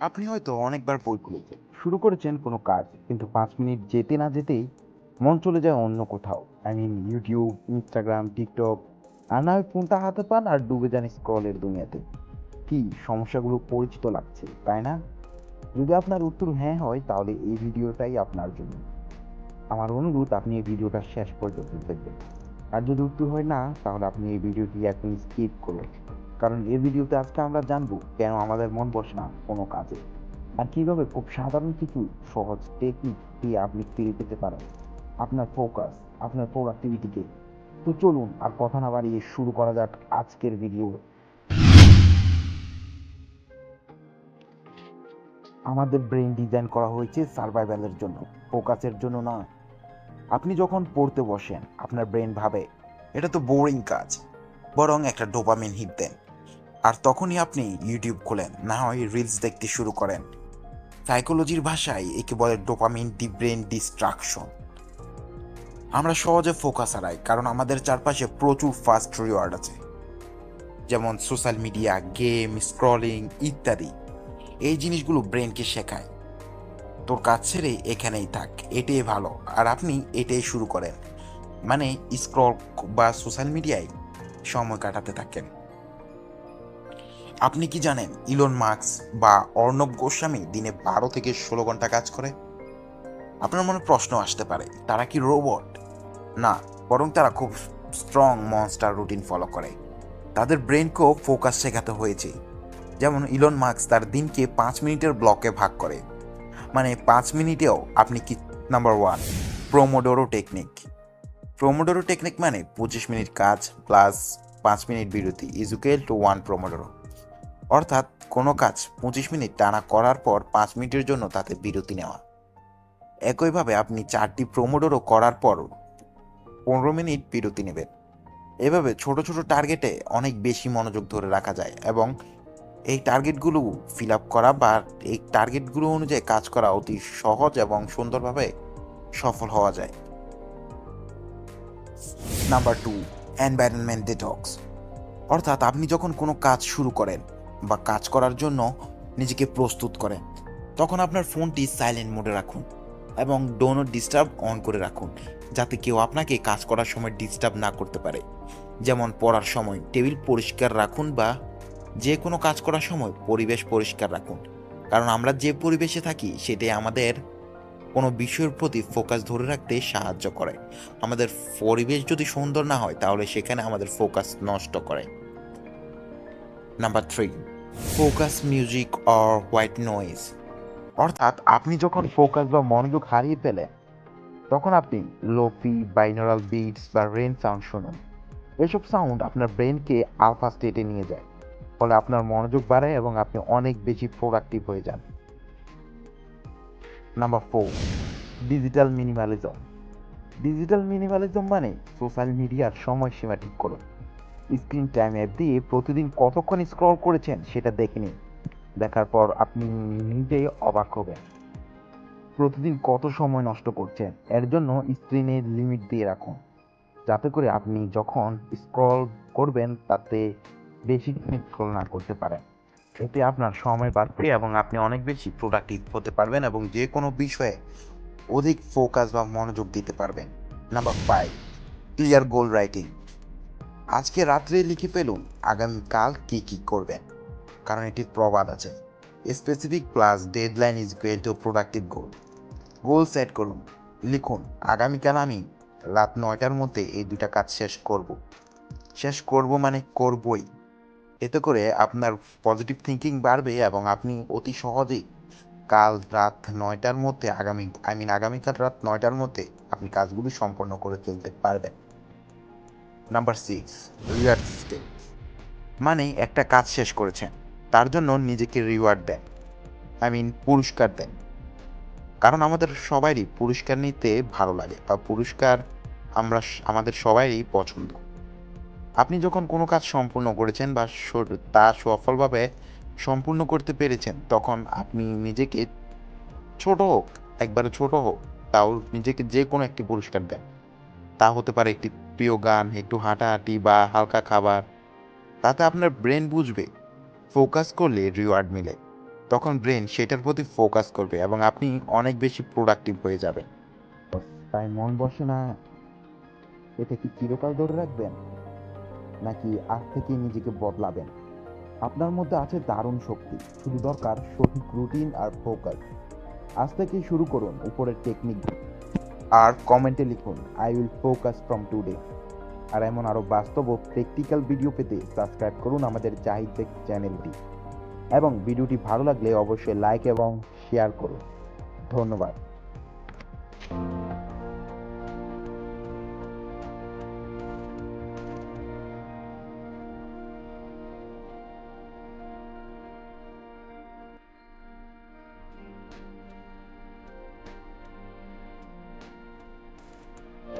আপনি হয়তো অনেকবার বই খুলেছেন। শুরু করেছেন কোনো কাজ, কিন্তু পাঁচ মিনিট যেতে না যেতেই মন চলে যায় অন্য কোথাও। I mean YouTube Instagram TikTok আর না ফোনটা হাতে পান আর ডুবে যান স্ক্রলের দুনিয়াতে। কি সমস্যাগুলো পরিচিত লাগছে, তাই না? যদি আপনার উত্তর হ্যাঁ হয়, তাহলে এই ভিডিওটাই আপনার জন্য। আমার অনুরোধ, আপনি এই ভিডিওটা শেষ পর্যন্ত দেখবেন। আর যদি উত্তর হয় না, তাহলে আপনি এই ভিডিওটি এখন স্কিপ করুন। কারণ এই ভিডিওতে আজকে আমরা জানব কেন আমাদের মন বসে না কোনো কাজে। আর কীভাবে খুব সাধারণ কিছু সহজ টেকনিক দিয়ে আপনি ফিরে পেতে পারেন। আপনার ফোকাস আপনার প্রোডাক্টিভিটিকে তো চলুন আর কথা না বাড়িয়ে শুরু করা যাক আজকের ভিডিও আমাদের ব্রেন ডিজাইন করা হয়েছে সার্ভাইভালের জন্য ফোকাসের জন্য না আপনি যখন পড়তে বসেন, আপনার ব্রেন ভাবে, এটা তো বোরিং কাজ, বরং একটা ডোপামিন হিট দেন। আর তখনই আপনি ইউটিউব খোলেন, না হয় রিলস দেখতে শুরু করেন। সাইকোলজির ভাষায় একে বলে ডোপামিন ডি ব্রেন ডিস্ট্রাকশন আমরা সহজে ফোকাস হারাই, কারণ আমাদের চারপাশে প্রচুর ফাস্ট রিওয়ার্ড আছে। যেমন সোশ্যাল মিডিয়া গেম স্ক্রলিং ইত্যাদি। এই জিনিসগুলো ব্রেনকে শেখায়। তোর কাজ ছেড়ে এখানেই থাক, এটাই ভালো। আর আপনি এটাই শুরু করেন। মানে স্ক্রল বা সোশ্যাল মিডিয়ায় সময় কাটাতে থাকেন। আপনি কি জানেন ইলন মার্কস বা অর্ণব গোস্বামী দিনে বারো থেকে ষোলো ঘণ্টা কাজ করে? আপনার মনে প্রশ্ন আসতে পারে, তারা কি রোবট? না, বরং তারা খুব স্ট্রং মনস্টার রুটিন ফলো করে। তাদের ব্রেনকেও ফোকাস শেখাতে হয়েছে। যেমন ইলন মার্কস তার দিনকে পাঁচ মিনিটের ব্লকে ভাগ করে। মানে পাঁচ মিনিটেও আপনি কি number one pomodoro technique pomodoro technique মানে পঁচিশ মিনিট কাজ প্লাস পাঁচ মিনিট বিরতি ইজুকেল টু ওয়ান প্রোমোডোরো অর্থাৎ কোনো কাজ পঁচিশ মিনিট টানা করার পর পাঁচ মিনিটের জন্য তাতে বিরতি নেওয়া। একইভাবে আপনি চারটি প্রোমোডোরো করার পর পনেরো মিনিট বিরতি নেবেন। এভাবে ছোট ছোট টার্গেটে অনেক বেশি মনোযোগ ধরে রাখা যায় এবং এই টার্গেটগুলো ফিল আপ করা বা এই টার্গেটগুলো অনুযায়ী কাজ করা অতি সহজ এবং সুন্দরভাবে সফল হওয়া যায়। নাম্বার টু এনভায়রনমেন্ট ডিটক্স অর্থাৎ আপনি যখন কোনো কাজ শুরু করেন বা কাজ করার জন্য নিজেকে প্রস্তুত করেন, তখন আপনার ফোনটি সাইলেন্ট মোডে রাখুন এবং ডো নট ডিস্টার্ব অন করে রাখুন, যাতে কেউ আপনাকে কাজ করার সময় ডিস্টার্ব না করতে পারে। যেমন পড়ার সময় টেবিল পরিষ্কার রাখুন বা যে কোনো কাজ করার সময় পরিবেশ পরিষ্কার রাখুন। কারণ আমরা যে পরিবেশে থাকি, সেটাই আমাদের কোনো বিষয়ের প্রতি ফোকাস ধরে রাখতে সাহায্য করে। আমাদের পরিবেশ যদি সুন্দর না হয়, তাহলে সেখানে আমাদের ফোকাস নষ্ট করে। Number three focus music or white noise অর্থাৎ আপনি যখন ফোকাস বা মনোযোগ হারিয়ে ফেলেন, তখন আপনি লোফি বাইনারাল বিটস বা রেন সাউন্ড শুনুন। এসব সাউন্ড আপনার ব্রেনকে আলফা স্টেটে নিয়ে যায়। ফলে আপনার মনোযোগ বাড়ে এবং আপনি অনেক বেশি প্রোডাক্টিভ হয়ে যান। Number four digital minimalism digital minimalism মানে সোশ্যাল মিডিয়ার সময়সীমা ঠিক করুন। স্ক্রিন টাইম অ্যাপ দিয়ে প্রতিদিন কতক্ষণ স্ক্রল করেছেন সেটা দেখে নিন। দেখার পর আপনি নিজেই অবাক হবেন। প্রতিদিন কত সময় নষ্ট করছেন, এর জন্য স্ক্রিনে লিমিট দিয়ে রাখুন। যাতে করে আপনি যখন স্ক্রল করবেন তাতে বেশি না করতে পারেন। এতে আপনার সময় বাড়বে এবং আপনি অনেক বেশি প্রোডাক্টিভ হতে পারবেন এবং যে কোনো বিষয়ে অধিক ফোকাস বা মনোযোগ দিতে পারবেন। Number five clear goal writing আজকে রাত্রে লিখে ফেলুন আগামীকাল কী কী করবেন, কারণ এটির প্রবাদ আছে। Specific plus deadline is equal to productive goal goal set করুন, লিখুন, আগামীকাল আমি রাত নয়টার মধ্যে এই দুটা কাজ শেষ করব। শেষ করব মানে করবই। এতে করে আপনার পজিটিভ থিঙ্কিং বাড়বে এবং আপনি অতি সহজেই কাল রাত নয়টার মধ্যে আগামী আই মিন আগামীকাল রাত নয়টার মধ্যে আপনি কাজগুলি সম্পন্ন করে ফেলতে পারবেন। নাম্বার সিক্স রিওয়ার্ড সিস্টেম মানে একটা কাজ শেষ করেছেন, তার জন্য নিজেকে রিওয়ার্ড দেন আই মিন পুরস্কার দেন। কারণ আমাদের সবারই পুরস্কার নিতে ভালো লাগে বা পুরস্কার আমরা আমাদের সবারই পছন্দ। আপনি যখন কোনো কাজ সম্পূর্ণ করেছেন বা তা সফলভাবে সম্পূর্ণ করতে পেরেছেন, তখন আপনি নিজেকে ছোট হোক, একবারে ছোট হোক, তাও নিজেকে যে কোনো একটি পুরস্কার দেন। তা হতে পারে একটি প্রিয় গান, একটু হাঁটাহাঁটি বা হালকা খাবার। তাতে আপনার ব্রেন বুঝবে, ফোকাস করলে রিওয়ার্ড মিলে। তখন ব্রেন সেটার প্রতি ফোকাস করবে এবং আপনি অনেক বেশি প্রোডাক্টিভ হয়ে যাবেন। তাই মন বসে না এটা কি চিরকাল ধরে রাখবেন? নাকি আজ থেকে নিজেকে বদলাবেন? আপনার মধ্যে আছে দারুণ শক্তি, শুধু দরকার সঠিক রুটিন আর ফোকাস আজ থেকেই শুরু করুন উপরের টেকনিক আর কমেন্টে লিখুন I will focus from today আর এমন আরও বাস্তব ও প্র্যাকটিক্যাল ভিডিও পেতে সাবস্ক্রাইব করুন আমাদের জাহিদ টেক চ্যানেলটি এবং ভিডিওটি ভালো লাগলে অবশ্যই লাইক এবং শেয়ার করুন। ধন্যবাদ।